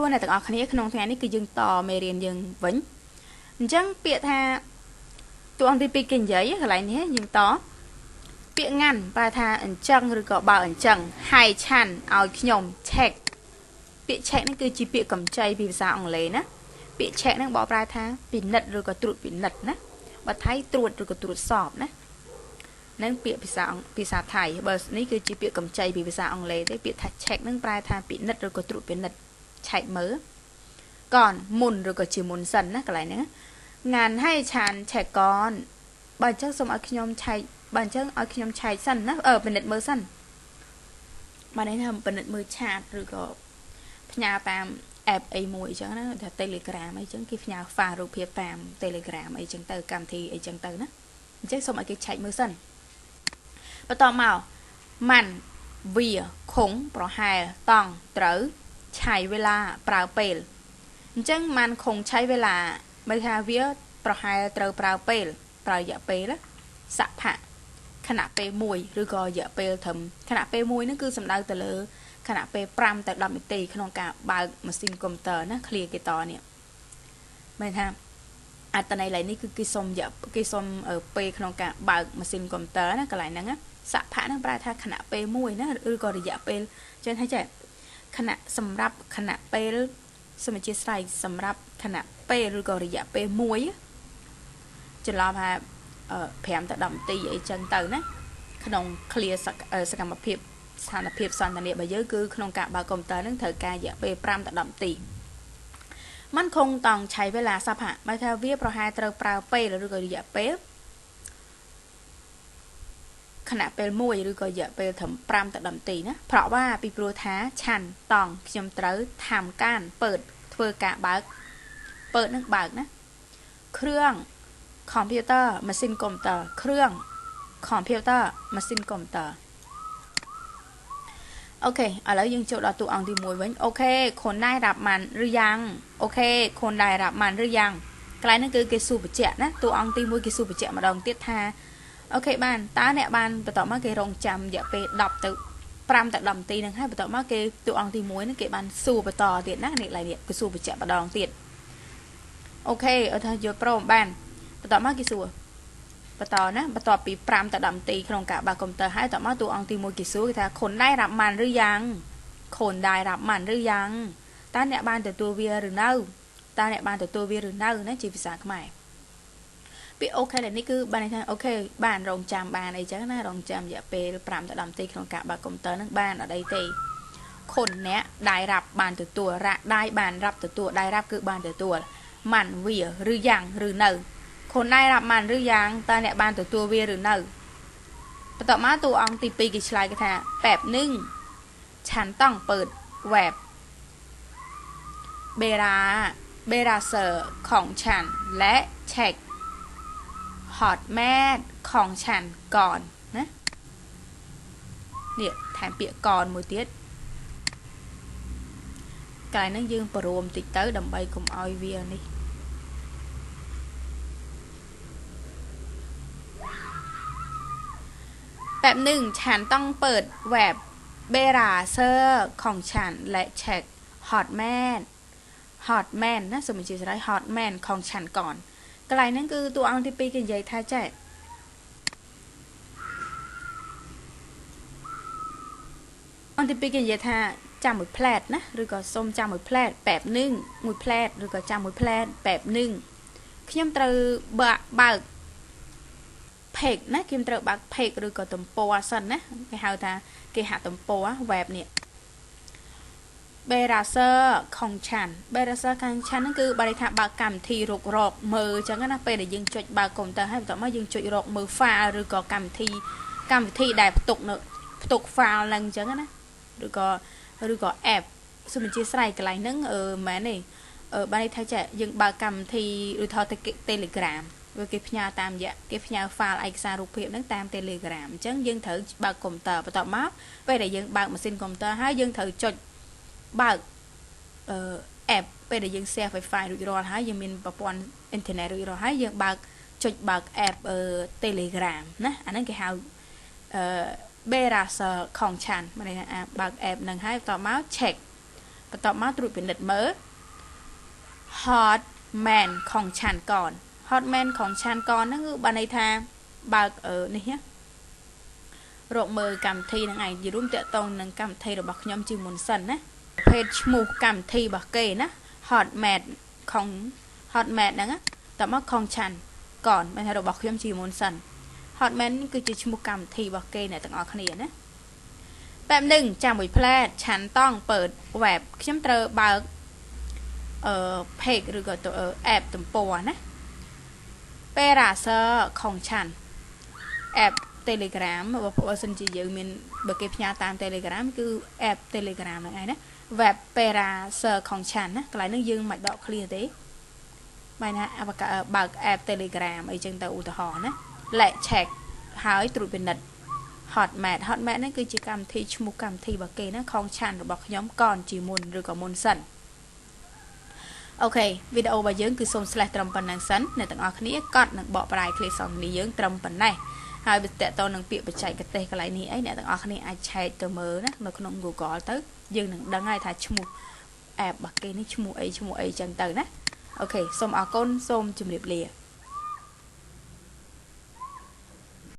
ួរអ្នកទាំងអស់គ្នាក្នុងថ្ងៃនេះគឺយើងតមេរៀនយើងវិញអញ្ចឹងពាក្យថាតួអង្គទី2គេនិយាយកន្លែងនេះយើងតពាក្យងាន់ប្រែថាអញ្ចឹងឬក៏បើអញ្ចឹងហើយឆាន់ឲ្យខ្ញុំ check ពាក្យ check នេះគឺជាពាក្យកម្ចីពីភាសាអង់គ្លេសណាពាក្យ check ហ្នឹងបកប្រែថាពិនិត្យឬក៏ត្រួតពិនិត្យណាបើថៃត្រួតឬក៏ត្រួតសอบណានឹងពាក្យភាសាភាសាថៃបើនេះគឺជាពាក្យកម្ចីពីភាសាអង់គ្លេសទេពាក្យថា check នឹងប្រែថាពិនិត្យឬក៏ត្រួតពិនិត្យ ឆែកមើលកនមុនឬក៏ជាមុនសិនណាកន្លែងហ្នឹងងានឲ្យឆានឆែកកនបើអញ្ចឹងសូមឲ្យខ្ញុំឆែកបើអញ្ចឹងឲ្យខ្ញុំឆែកសិនណាអឺពិនិត្យមើលសិនបានន័យថាពិនិត្យមើលឆាតឬក៏ផ្ញើតាម app អីមួយអញ្ចឹងណាថា Telegram អីចឹងគេផ្ញើ file រូបភាពតាម Telegram អីចឹងទៅកម្មវិធីអីចឹងទៅណាអញ្ចឹងសូមឲ្យគេឆែកមើលសិនបន្តមកម៉ាន់វាខុងប្រហែលតង់ត្រូវ ឆៃเวลาប្រើពេលអញ្ចឹងម៉ាន់ខុងឆៃเวลาបើថាវាប្រហែលត្រូវប្រើពេលប្រើរយៈពេលសភៈខណៈពេល1ឬក៏រយៈពេលត្រឹមខណៈពេល1ហ្នឹងគឺសំដៅទៅលើខណៈពេល5ទៅ10នាទីក្នុងការបើកម៉ាស៊ីនកុំព្យូទ័រណា clear គេតនេះមានថាអត្តន័យឡើយនេះគឺគេសុំរយៈគេសុំពេលក្នុងការបើកម៉ាស៊ីនកុំព្យូទ័រណាកន្លែងហ្នឹងសភៈហ្នឹងប្រែថាខណៈពេល1ណាឬក៏រយៈពេលចឹងហើយចេះ ខណៈសម្រាប់ខណៈពេលសមជាស្រ័យសម្រាប់ខណៈពេលឬក៏រយៈពេល1ចន្លោះថា5ទៅ10នាទីអីចឹងទៅណាក្នុង clear សកម្មភាពស្ថានភាពសន្តានារបស់យើងគឺក្នុងការបើកកុំព្យូទ័រនឹងត្រូវការរយៈពេល5ទៅ10នាទីมันคงต้องใช้เวลาสักพักหมายថាវាប្រហែលត្រូវប្រើពេលឬក៏រយៈពេល ខណៈពេល1ឬក៏រយៈពេលត្រឹម5ទៅ10នាទីណាเพราะว่าពីព្រោះថាឆាន់តង់ខ្ញុំត្រូវធ្វើការពើតធ្វើការបើកពើតនឹងបើកណាគ្រឿងកុំព្យូទ័រម៉ាស៊ីនកុំព្យូទ័រគ្រឿងកុំព្យូទ័រម៉ាស៊ីនកុំព្យូទ័រអូខេឥឡូវយើងចូលដល់តួអង្គទី1វិញអូខេខ្លួនដែររាប់ម៉ាន់ឬយ៉ាងអូខេខ្លួនដែររាប់ម៉ាន់ឬយ៉ាងកន្លែងហ្នឹងគឺគេសួរបញ្ជាក់ណាតួអង្គទី1គេសួរបញ្ជាក់ម្ដងទៀតថា អូខេបានតើអ្នកបានបន្តមកគេរងចាំរយៈពេល10ទៅ5ទៅ10នាទីហ្នឹងហើយបន្តមកគេតួអង្គទី1ហ្នឹងគេបានសួរបន្តទៀតណានេះឡើយនេះគេសួរបញ្ជាក់ម្ដងទៀតអូខេអត់ថាយល់ព្រមបានបន្តមកគេសួរបន្តណាបន្ទាប់ពី5ទៅ10នាទីក្នុងការបើកកុំព្យូទ័រហើយតមកតួអង្គទី1គេសួរគេថាខុនដែររាប់ម៉ាន់ឬយ៉ាងខុនដែររាប់ម៉ាន់ឬយ៉ាងតើអ្នកបានទទួលវាឬនៅតើអ្នកបានទទួលវាឬនៅណាជាភាសាខ្មែរ ពាក្យអូខេនេះគឺបានន័យថាអូខេបានរងចាំបានអីចឹងណារងចាំរយៈពេល5ទៅ10នាទីក្នុងការបើកកុំព្យូទ័រនឹងបានអត់អីទេខុនអ្នកដែររាប់បានទទួលរ៉ាដែរបានរាប់ទទួលដែររាប់គឺបានទទួលម៉ាន់វាឬយ៉ាងឬនៅខ្លួនឯងរាប់បានឬយ៉ាងតើអ្នកបានទទួលវាឬនៅបន្ទាប់មកតួអង្គទី2គេឆ្លើយគេថាបែបនឹងឆាន់តង់เปิดเว็บเบราเบราเซอร์ของฉันและเช็ คฮอตแมทของฉันก่อนណានេះថែមពាក្យកនមួយទៀតកន្លែងហ្នឹងយើងបរួមតិចទៅដើម្បីកុំឲ្យវានេះแบบหนึ่งฉันต้องเปิดเว็บเบราเซอร์ของฉันและเช็คฮอตแมนฮอตแมนนะสมมติจะได้ฮอตแมนของฉันก่อน កន្លែងហ្នឹងគឺតួអង្គទី2គេនិយាយថាចែកអង្គទី2គេនិយាយថាចាំមួយផ្លែតណាឬក៏សុំចាំមួយផ្លែតបែប1មួយផ្លែតឬក៏ចាំមួយផ្លែតបែប1ខ្ញុំត្រូវបើកបើក page ណាខ្ញុំត្រូវបើក page ឬក៏ទំព័រសិនណាគេហៅថាគេហទំព័រ web នេះ browser ខុងឆាន browser ខាងឆានហ្នឹងគឺបើន័យថាបើកកម្មវិធីរុករកមើលអញ្ចឹងណាពេលដែលយើងចុចបើកកុំព្យូទ័រហើយបន្ទាប់មកយើងចុចរកមើល file ឬក៏កម្មវិធីកម្មវិធីដែលផ្ទុកនៅផ្ទុក file ហ្នឹងអញ្ចឹងណាឬក៏ឬក៏ app សូមអញ្ជើញស្រ័យកន្លែងហ្នឹងអឺមិនមែនទេអឺបានន័យថាចាយើងបើកកម្មវិធីឬថា Telegram វាគេផ្ញើតាមរយៈគេផ្ញើ file ឯកសាររូបភាពហ្នឹងតាម Telegram អញ្ចឹងយើងត្រូវបើកកុំព្យូទ័របន្ទាប់មកពេលដែលយើងបើកម៉ាស៊ីនកុំព្យូទ័រហើយយើងត្រូវចុច បើកអឺ app ពេលដែលយើង share Wi-Fi រួចរាល់ហើយយើងមានប្រព័ន្ធ internet រួចរាល់ហើយយើងបើកចុចបើក app Telegram ណាអាហ្នឹងគេហៅអឺ Beras Kongchan មកនេះអាបើក app ហ្នឹងហើយបន្ទាប់មក check បន្ទាប់មកត្រួតពិនិត្យមើល Hotman Kongchan កន Hotman Kongchan កនហ្នឹងគឺបានន័យថាបើកនេះណារកមើលកម្មវិធីហ្នឹងឯងយីរួមតាក់តងនឹងកម្មវិធីរបស់ខ្ញុំជាមុនសិនណា ប្រភេទឈ្មោះកម្មវិធីរបស់គេណា hotman ของ hotman ហ្នឹងតមកของฉันก่อนមានថារបស់ខ្ញុំជាមុនសិន hotman គឺជាឈ្មោះកម្មវិធីរបស់គេអ្នកទាំងអស់គ្នាណាបែបនឹងចាំមួយផ្លែតឆាន់តង់เปิด web ខ្ញុំត្រូវបើកអឺ page ឬក៏ទៅ app ទំព័រណា Peraser ของฉัน app Telegram បើសិនជាយើងមានបើគេផ្ញើតាម Telegram គឺ app Telegram ហ្នឹងឯងណា web Peraser ของฉันណាកន្លែងហ្នឹងយើងមិនដក clear ទេបែរណាបើក app Telegram អីចឹងទៅឧទាហរណ៍ណា let check ហើយត្រួតពិនិត្យ Hotmate Hotmate ហ្នឹងគឺជាកម្មវិធីឈ្មោះកម្មវិធីរបស់គេណាខងឆានរបស់ខ្ញុំកនជាមុនឬក៏មុនសិនអូខេវីដេអូរបស់យើងគឺសូម slash ត្រឹមប៉ុណ្ណឹងសិនអ្នកទាំងអស់គ្នាកត់និងបកប្រែឃ្លាសង្គ្នាយើងត្រឹមប៉ុណ្ណេះ ហើយបើតកតនឹងពាក្យបច្ចេកទេសកន្លែងនេះអីអ្នកទាំងអស់គ្នាអាចឆែកទៅមើលណានៅក្នុង Google ទៅយើងនឹងដឹងហើយថាឈ្មោះ app របស់គេនេះឈ្មោះអីឈ្មោះអីចឹងទៅណាអូខេសូមអរគុណសូមជម្រាបលា